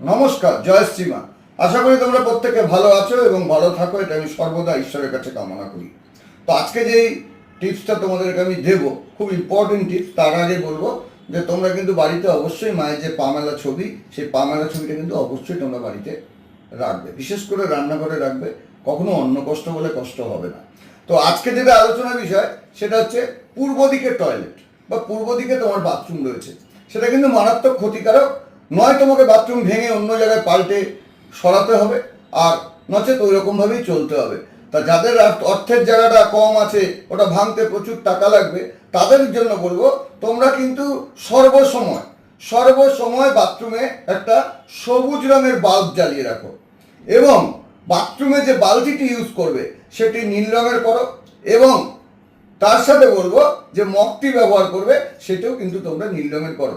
নমস্কার, জয় শ্রীমা। আশা করি তোমরা প্রত্যেকে ভালো আছো এবং ভালো থাকো, এটা আমি সর্বদা ঈশ্বরের কাছে কামনা করি। তো আজকে যেই টিপসটা তোমাদেরকে আমি দেবো, খুব ইম্পর্টেন্ট টিপস তার আগে বলব যে তোমরা কিন্তু বাড়িতে অবশ্যই মায়ের যে পামেলা ছবি, সেই পামেলা ছবিটা কিন্তু অবশ্যই তোমরা বাড়িতে রাখবে। বিশেষ করে রান্নাঘরে রাখবে, কখনো অন্য কষ্ট বলে কষ্ট হবে না। তো আজকে যেটা আলোচনার বিষয়, সেটা হচ্ছে পূর্ব দিকে টয়লেট বা পূর্ব দিকে তোমার বাথরুম রয়েছে। সেটা কিন্তু মারাত্মক ক্ষতিকারক নয় তোমাকে বাথরুম ভেঙে অন্য জায়গায় পাল্টে সরাতে হবে, আর নচেত ওই রকমভাবেই চলতে হবে। তা যাদের অর্থের জায়গাটা কম আছে, ওটা ভাঙতে প্রচুর টাকা লাগবে, তাদের জন্য বলব, তোমরা কিন্তু সর্বসময় সর্বসময় বাথরুমে একটা সবুজ রঙের বাল্ব জ্বালিয়ে রাখো। এবং বাথরুমে যে বালতিটি ইউজ করবে, সেটি নীল রঙের করো, এবং তার সাথে বলব যে মগটি ব্যবহার করবে, সেটাও কিন্তু তোমরা নীল রঙের করো।